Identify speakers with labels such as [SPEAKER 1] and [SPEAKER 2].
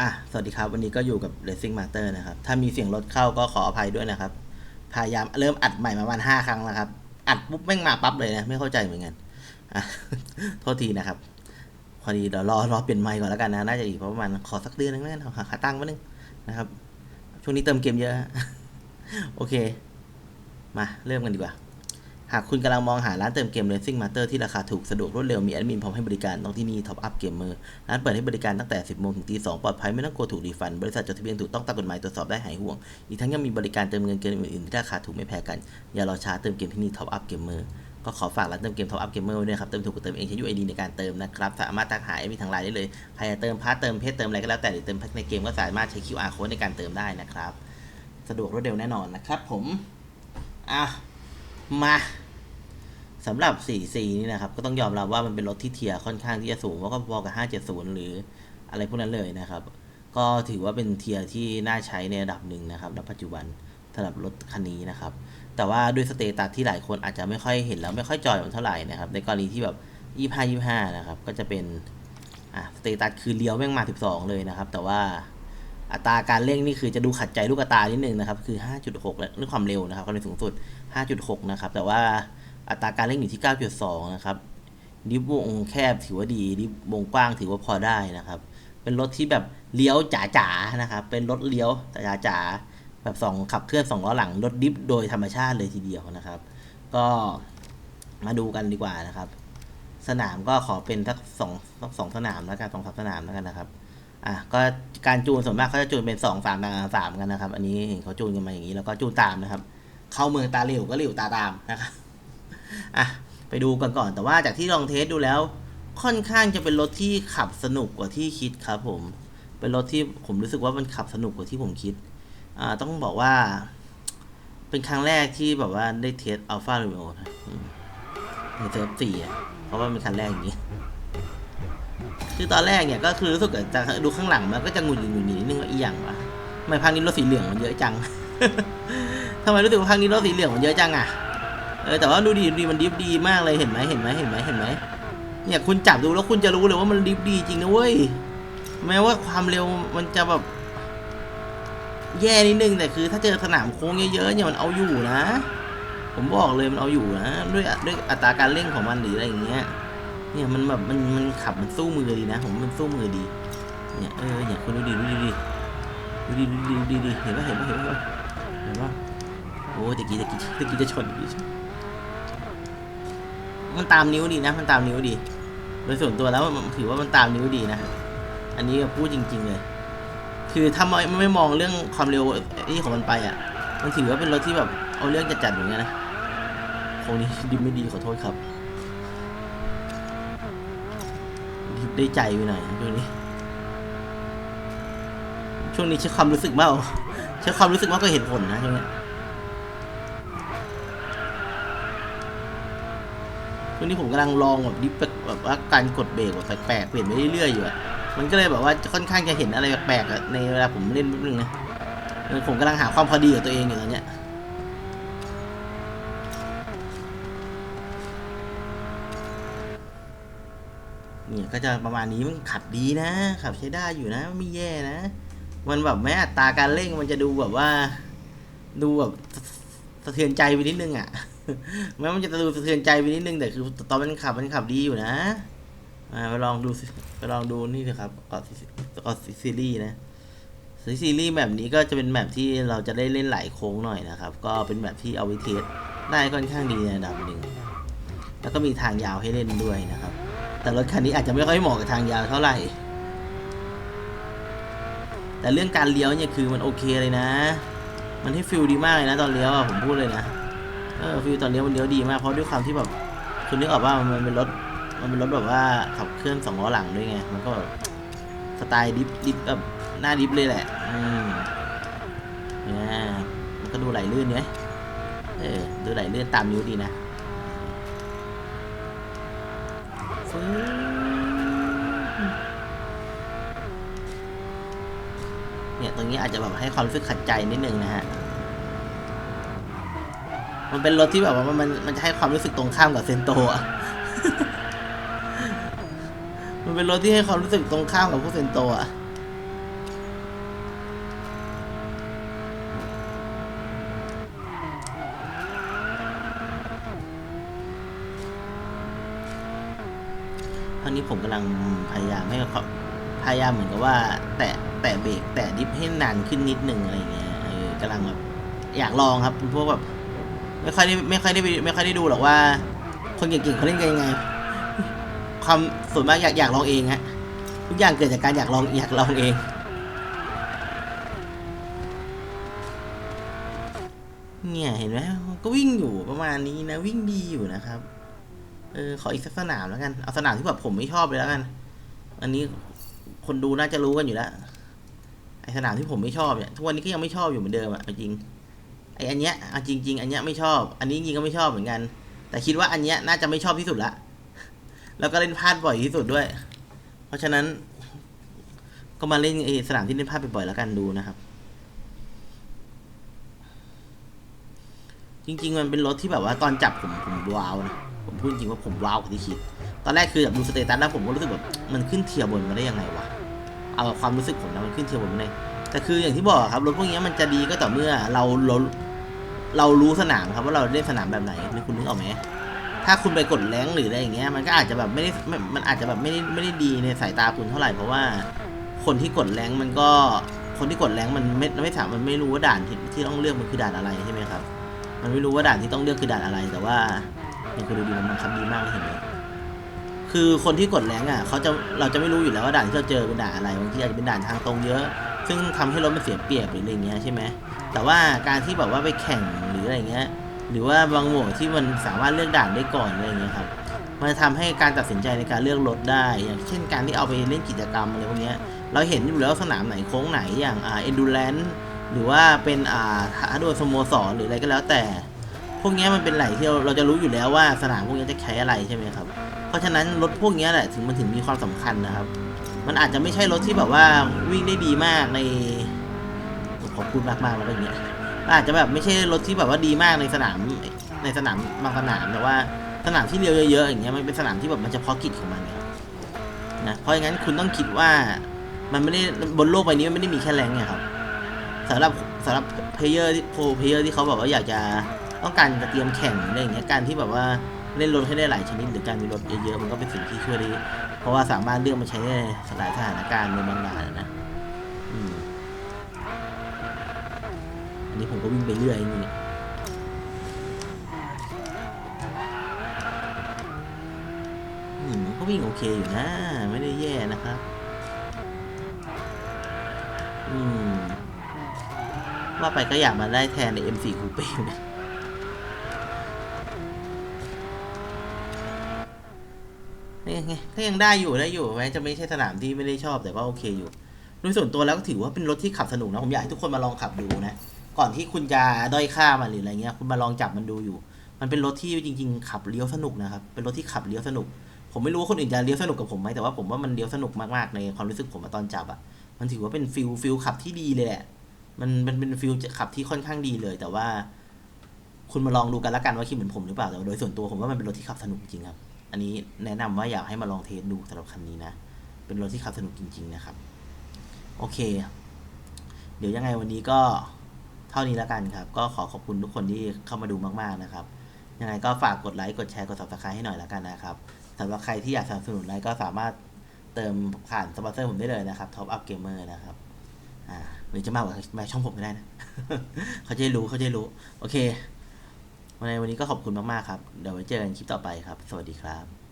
[SPEAKER 1] อะ สวัสดีครับ วันนี้ก็อยู่กับ Racing Master นะครับ ถ้ามีเสียงรถเข้าก็ขออภัยด้วยนะครับ พยายามเริ่มอัดใหม่มาประมาณห้าครั้งแล้วครับ อัดปุ๊บแม่งมาปั๊บเลยนะ ไม่เข้าใจเหมือนกันอะโทษทีนะครับ พอดีเดี๋ยวรอรอเปลี่ยนไมค์ก่อนแล้วกันนะ น่าจะอีกประมาณขอสักเดือนนึงแล้วกันหาขาตั้งมานึงนะครับ ช่วงนี้เติมเกมเยอะ โอเค มาเริ่มกันดีกว่า หากคุณกำลังมองหาร้านเติมเกม Racing Master ที่ราคาถูกสะดวกรวดเร็วมีแอดมินพร้อมให้บริการต้องที่นี่ Top Up Gamer ร้านเปิดให้บริการตั้งแต่ 10 โมงถึงตี2ปลอดภัยไม่ต้องกลัวถูกรีฟัน บริษัทจดทะเบียนถูกต้องตามกฎหมายตรวจสอบได้หายห่วง อีกทั้งยังมีบริการเติมเงินเกินอื่นๆที่ราคาถูกไม่แพ้กัน อย่ารอช้าเติมเกมที่นี่ Top Up Gamer ก็ขอฝากร้านเติมเกม Top Up Gamer ไว้ด้วยครับ เติมถูกกว่าเติมเองใช้ UID ในการเติมนะครับ สามารถทักหาแอดมินทางไลน์ได้เลย ใครจะเติมพาร์ทเติมเพชรเติมอะไรก็แล้วแต่หรือเติมแพ็คในเกมก็สามารถใช้ QR code ในการเติมได้นะครับ สะดวกรวดเร็วแน่นอนนะครับผมอะ มาสำหรับ 4C นี่นะครับ ก็ต้องยอมรับว่ามันเป็นรถที่เทียร์ค่อนข้างที่จะสูงเพราก็พอกับ 570 หรืออะไรพวกนั้นเลยนะครับ ก็ถือว่าเป็นเทียร์ที่น่าใช้ในระดับหนึ่งนะครับณปัจจุบันสำหรับรถคันนี้นะครับ แต่ว่าด้วยสเตตัสที่หลายคนอาจจะไม่ค่อยเห็นแล้วไม่ค่อยจอยมันเท่าไหร่นะครับ ในกรณีที่แบบ25 25นะครับ ก็จะเป็นอะสเตตัสคือเลี้ยวแม่งมา 12 เลยนะครับ แต่ว่า อัตราการเร่งนี่คือจะดูขัดใจลูกตานิดนึงนะครับ คือ 5.6 และด้วยความเร็วนะครับความเร็วสูงสุด 5.6 นะครับ แต่ว่าอัตราการเร่งอยู่ที่ 9.2 นะครับดิฟวงแคบถือว่าดีดิฟวงกว้างถือว่าพอได้นะครับ เป็นรถที่แบบเลี้ยวจ๋าๆนะครับ เป็นรถเลี้ยวจ๋าๆแบบสองขับเคลื่อนสองล้อหลังรถดิฟโดยธรรมชาติเลยทีเดียวนะครับ ก็มาดูกันดีกว่านะครับ สนามก็ขอเป็นทักสองสักสองสนามแล้วกันสองสามสนามแล้วกันนะครับ อะก็การจูนส่วนมากเขาจะจูนเป็นสองสามสามกันนะครับ อันนี้เห็นเขาจูนกันมาอย่างนี้แล้วก็จูนตามนะครับ เข้าเมืองตาเหลวก็เหลวตาตามนะครับอะไปดูกันก่อนแต่ว่าจากที่ลองเทสดูแล้ว ค่อนข้างจะเป็นรถที่ขับสนุกกว่าที่คิดครับ ผม เป็นรถที่ผมรู้สึกว่ามันขับสนุกกว่าที่ผมคิดอ่าต้องบอกว่า เป็นครั้งแรกที่แบบว่าได้เทสอัลฟาโรเมโอนะอืมในเซิร์ฟสี่อะเพราะว่าเป็นคันแรกอย่างนี้ คือตอนแรกเนี่ยก็คือรู้สึกจะดูข้างหลังมันก็จะงุดหงิดหงุดหงิดนิดนึงว่าอีหยังวะทำไมภาคนี้รถสีเหลืองมันเยอะจังทำไมรู้สึกว่าภาคนี้รถสีเหลืองมันเยอะจังอะเออแต่ว่าดูดีดูดีมันดิฟดีมากเลยเห็นไหมเห็นไหมเห็นไหมเห็นไหมเนี่ยคุณจับดูแล้วคุณจะรู้เลยว่ามันดิฟดีจริงนะเว้ยแม้ว่าความเร็วมันจะแบบ แย่นิดนึงแต่คือ ถ้าเจอสนามโค้งเยอะๆเนี่ยมันเอาอยู่นะ ผมบอกเลยมันเอาอยู่นะด้วยด้วยอัตราการเร่งของมันหรืออะไรอย่างเงี้ย เนี่ยมันแบบมันมันขับมันสู้มือดีนะผมมันสู้มือดี เนี่ยเออเนี่ยคุณดูดีดูดีดูดีดูดีดูดีดีเห็นปะเห็นปะเห็นปะเห็นปะโอ้ตะกี้ตะกี้ตะกี้จะชนตะกี้จะชนมันตามนิ้วดีนะ มันตามนิ้วดีโดยส่วนตัวแล้วมันถือว่ามันตามนิ้วดีนะอันนี้พูดจริง ๆเลย คือถ้าไม่ไม่มองเรื่องความเร็วนี่ของมันไปอะ มันถือว่าเป็นรถที่แบบเอาเรื่องจัดๆอย่างเงี้ยนะโค้งนี้ดิไม่ดีขอโทษครับ ได้ใจไปหน่อยช่วงนี้ ช่วงนี้ใช้ความรู้สึกมากใช้ความรู้สึกมากก็เห็นผลนะช่วงนี้ช่วงนี้ผมกำลังลองแบบดิฟแบบว่าการกดเบรกแบบแปลกๆเปลี่ยนไปเรื่อยๆอยู่อะมันก็เลยแบบว่าค่อนข้างจะเห็นอะไรแปลกๆในเวลาผมเล่นแป๊บนึงนะผมกำลังหาความพอดีกับตัวเองอยู่ตอนเนี้ย เนี่ยก็จะประมาณนี้มันขับดีนะ ขับใช้ได้อยู่นะไม่แย่นะ มันแบบแม้อัตราการเร่งมันจะดูแบบว่า ดูแบบสะเทือนใจไปนิดนึงอะแม้มันจะดูสะเทือนใจไปนิดนึงแต่คือตอนมันขับมันขับดีอยู่นะอ่าไปลองดูไปลองดูนี่สิครับกอดกอดซีรีส์นะซีรีส์แบบนี้ก็จะเป็นแบบที่เราจะได้เล่นหลายโค้งหน่อยนะครับ ก็เป็นแบบที่เอาไว้เทสได้ค่อนข้างดีในระดับหนึ่งแล้วก็มีทางยาวให้เล่นด้วยนะครับ แต่รถคันนี้อาจจะไม่ค่อยเหมาะกับทางยาวเท่าไหร่ แต่เรื่องการเลี้ยวเนี่ยคือมันโอเคเลยนะ มันให้ฟิลดีมากเลยนะตอนเลี้ยวอะผมพูดเลยนะ เออฟิลตอนเลี้ยวมันเลี้ยวดีมากเพราะด้วยความที่แบบคุณนึกออกว่ามันเป็นรถมันเป็นรถแบบว่าขับเคลื่อนสองล้อหลังด้วยไง มันก็แบบสไตล์ดิฟดิฟแบบหน้าดิฟเลยแหละ อืมเนี่ยมันก็ดูไหลลื่นเนี่ยเออ ดูไหลลื่นตามนิ้วดีนะ ฟื้น เนี่ยตรงนี้อาจจะแบบให้ความรู้สึกขัดใจนิดนึงนะฮะ มันเป็นรถที่แบบว่ามันมันจะให้ความรู้สึกตรงข้ามกับเซนโตอะมันเป็นรถที่ให้ความรู้สึกตรงข้ามกับพวกเซนโตอะ ราวนี้ผมกำลังพยายามให้เขาพยายามเหมือนกับว่า แตะแตะเบรกแตะดิฟให้นานขึ้นนิดนึงอะไรเงี้ยเออกำลังแบบอยากลองครับพวกแบบไม่ค่อยได้ไม่ค่อยได้ไปไม่ค่อยได้ดูหรอกว่า คนเก่งๆเขาเล่นกันยังไง ความส่วนมากอยากอยากลองเองฮะทุกอย่างเกิดจากการอยากลองอยากลองเองเนี่ยเห็นไหมก็วิ่งอยู่ประมาณนี้นะวิ่งดีอยู่นะครับ เออขออีกสักสนามแล้วกัน เอาสนามที่แบบผมไม่ชอบเลยแล้วกัน อันนี้คนดูน่าจะรู้กันอยู่แล้ว ไอสนามที่ผมไม่ชอบเนี่ย ทุกวันนี้ก็ยังไม่ชอบอยู่เหมือนเดิมอะจริง ไออันเนี้ยเอาจริง ๆ อันเนี้ยไม่ชอบ อันนี้จริงก็ไม่ชอบเหมือนกัน แต่คิดว่าอันเนี้ยน่าจะไม่ชอบที่สุดละ แล้วก็เล่นพลาดบ่อยที่สุดด้วย เพราะฉะนั้น ก็มาเล่นไอสนามที่เล่นพลาดบ่อยๆแล้วกันดูนะครับ จริง ๆ มันเป็นรถที่แบบว่าตอนจับผมผมว้าวนะผมพูดจริงว่าผมว้าวกว่าที่คิด ตอนแรกคือแบบดูสเตตัสแล้วผมก็รู้สึกแบบมันขึ้นเทียร์บนมาได้ยังไงวะเอาความรู้สึกผมนะมันขึ้นเทียร์บนมาได้แต่คืออย่างที่บอกครับรถพวกนี้มันจะดีก็ต่อเมื่อเราเราเรารู้สนามครับว่าเราเล่นสนามแบบไหนนี่คุณนึกออกไหมถ้าคุณไปกดแรงหรืออะไรอย่างเงี้ยมันก็อาจจะแบบไม่ได้ไม่มันอาจจะแบบไม่ได้ไม่ได้ดีในสายตาคุณเท่าไหร่เพราะว่าคนที่กดแรงมันก็คนที่กดแรงมันไม่ไม่สามมันไม่รู้ว่าด่านที่ที่ต้องเลือกมันคือด่านอะไรใช่ไหมครับ มันไม่รู้ว่าด่านที่ต้องเลือกคือด่านอะไร แต่ว่านี่คุณดูดีมันบังคับดีมากเลยเห็นไหมคือคนที่กดแรงอะเขาจะเราจะไม่รู้อยู่แล้วว่าด่านที่เราเจอเป็นด่านอะไรบางทีอาจจะเป็นด่านทางตรงเยอะ ซึ่งทำให้รถมันเสียเปรียบหรืออะไรเงี้ยใช่ไหมแต่ว่าการที่แบบว่าไปแข่งหรืออะไรเงี้ย หรือว่าบางโหมดที่มันสามารถเลือกด่านได้ก่อนอะไรเงี้ยครับมันจะทำให้การตัดสินใจในการเลือกรถได้ อย่างเช่นการที่เอาไปเล่นกิจกรรมอะไรพวกเนี้ยเราเห็นอยู่แล้วสนามไหนโค้งไหนอย่างอ่าเอนดูแลน หรือว่าเป็นอ่าท้าดวลสโมสรหรืออะไรก็แล้วแต่ พวกนี้มันเป็นไหลที่เราเราจะรู้อยู่แล้วว่าสนามพวกนี้จะใช้อะไรใช่ไหมครับ เพราะฉะนั้นรถพวกนี้แหละถึงมันถึงมีความสำคัญนะครับ มันอาจจะไม่ใช่รถที่แบบว่าวิ่งได้ดีมากในขอบคุณมากมากๆแล้วอย่างเงี้ยมันอาจจะแบบไม่ใช่รถที่แบบว่าดีมากในสนามในสนามบางสนามแต่ว่าสนามที่เลี้ยวเยอะๆอย่างเงี้ยมันเป็นสนามที่แบบมันเฉพาะกิจของมันนะเพราะงั้นคุณต้องคิดว่ามันไม่ได้บนโลกใบนี้มันไม่ได้มีแค่แรงไงครับ สำหรับสำหรับเพลเยอร์ที่โปรเพลเยอร์ที่เขาแบบว่าอยากจะต้องการจะเตรียมแข่งอะไรอย่างเงี้ยการที่แบบว่าเล่นรถให้ได้หลายชนิดหรือการมีรถเยอะๆมันก็เป็นสิ่งที่ช่วยได้เพราะว่าสามารถเลือกมาใช้ได้ในหลายสถานการณ์ในบางด่านนะอันนี้ผมก็วิ่งไปเรื่อยนี่ก็วิ่งโอเคอยู่นะ ไม่ได้แย่นะครับ อืม ว่าไปก็อยากมาได้แทนใน M4 Coupe อยู่นะนี่ไงก็ยังได้อยู่ได้อยู่แม้จะไม่ใช่สนามที่ไม่ได้ชอบแต่ก็โอเคอยู่โดยส่วนตัวแล้วก็ถือว่าเป็นรถที่ขับสนุกนะ ผมอยากให้ทุกคนมาลองขับดูนะ ก่อนที่คุณจะด้อยค่ามันหรืออะไรเงี้ย คุณมาลองจับมันดูอยู่ มันเป็นรถที่จริง ๆ ขับเลี้ยวสนุกนะครับ เป็นรถที่ขับเลี้ยวสนุก ผมไม่รู้ว่าคนอื่นจะเลี้ยวสนุกกับผมไหมแต่ว่าผมว่ามันเลี้ยวสนุกมากๆในความรู้สึกผมตอนจับอะ มันถือว่าเป็นฟิลฟิลขับที่ดีเลยแหละ มันมันเป็นฟิลขับที่ค่อนข้างดีเลย แต่ว่า คุณมาลองดูกันละกันว่าคิดเหมือนผมหรือเปล่าแต่โดยส่วนตัวผมว่ามันเป็นรถที่ขับสนุกจริงครับ อันนี้แนะนำว่าอยากให้มาลองเทสดูสำหรับคันนี้นะ เป็นรถที่ขับสนุกจริง ๆ นะครับ โอเค เดี๋ยวยังไงวันนี้ก็เท่านี้แล้วกันครับ ก็ขอขอบคุณทุกคนที่เข้ามาดูมากๆนะครับ ยังไงก็ฝากกดไลค์กดแชร์กด subscribe ให้หน่อยล้วกันนะครับสำหรับใครที่อยากสนับสนุนอะไรก็สามารถเติมผ่านสปอนเซอร์ผมได้เลยนะครับ Top Up Gamer นะครับ หรือจะมากกว่ามาช่องผมก็ได้นะเขาจะรู้เขาจะรู้ โอเควันนี้วันนี้ก็ขอบคุณมากๆครับ เดี๋ยวไว้เจอกันคลิปต่อไปครับ สวัสดีครับ